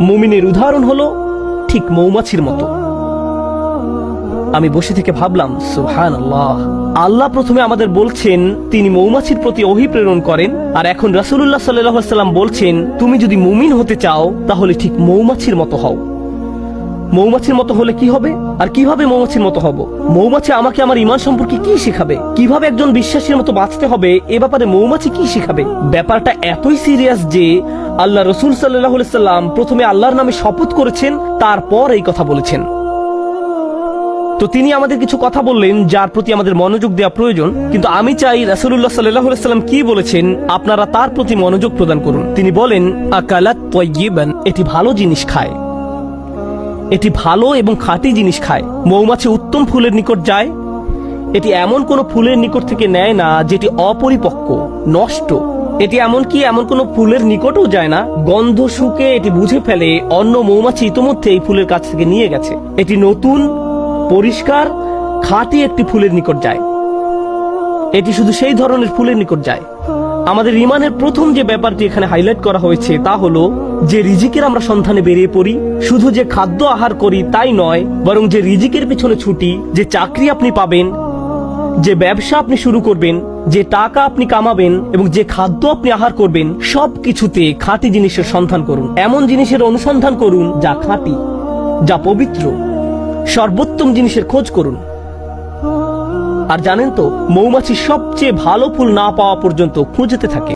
মুমিনের উদাহরণ হলো ঠিক মৌমাছির মতো। আমি বসে থেকে ভাবলাম সুহান আল্লাহ প্রথমে আমাদের বলছেন, তিনি মৌমাছির প্রতি অভিপ্রেরণ করেন, আর এখন রাসুল্লাহ সাল্লাম বলছেন, তুমি যদি মুমিন হতে চাও, তাহলে ঠিক মৌমাছির মতো হও। মৌমাছির মতো হলে কি হবে? আর কীভাবে মৌমাছির মতো হব? মৌমাছি আমাকে আমার ইমান সম্পর্কে কি শেখাবে? কীভাবে একজন বিশ্বাসীর মতো বাঁচতে হবে? এ ব্যাপারে মৌমাছি কি শেখাবে? ব্যাপারটা এতই সিরিয়াস যে আল্লাহ রসুল সাল্লাম প্রথমে আল্লাহর নামে শপথ করেছেন, তারপর এই কথা বলেছেন। তো তিনি আমাদের কিছু কথা বললেন, যার প্রতি আমাদের মনোযোগ দেওয়া প্রয়োজন। কিন্তু আমি চাই রাসুল্লাহ সাল্লাহ সাল্লাম কি বলেছেন, আপনারা তার প্রতি মনোযোগ প্রদান করুন। তিনি বলেন এটি ভালো জিনিস খায়। এটি ভালো এবং খাঁটি জিনিস খায়। মৌমাছি উত্তম ফুলের নিকট যায়। এটি এমন কোন ফুলের নিকট থেকে নেয় না, যেটি অপরিপক্ক, নষ্ট এটি এমন কি, এমন কোন ফুলের নিকটও যায় না? গন্ধ শুকে এটি বুঝে ফেলে অন্য মৌমাছি ইতোমধ্যে এই ফুলের কাছ থেকে নিয়ে গেছে। এটি নতুন, পরিষ্কার, খাঁটি একটি ফুলের নিকট যায়। এটি শুধু সেই ধরনের ফুলের নিকট যায়। আমাদের ইমানের প্রথম যে ব্যাপারটি এখানে হাইলাইট করা হয়েছে তা হলো, যে রিজিকের আমরা সন্ধানে বেরিয়ে পড়ি, শুধু যে খাদ্য আহার করি তাই নয়, বরং যে রিজিকের পিছনে ছুটি, যে চাকরি আপনি পাবেন, যে ব্যবসা আপনি শুরু করবেন যে টাকা আপনি কামাবেন এবং যে খাদ্য আপনি আহার করবেন সব কিছুতে খাঁটি জিনিসের সন্ধান করুন। এমন জিনিসের অনুসন্ধান করুন যা খাঁটি, যা পবিত্র। সর্বোত্তম জিনিসের খোঁজ করুন। আর জানেন তো, মৌমাছি সবচেয়ে ভালো ফুল না পাওয়া পর্যন্ত খুঁজতে থাকে।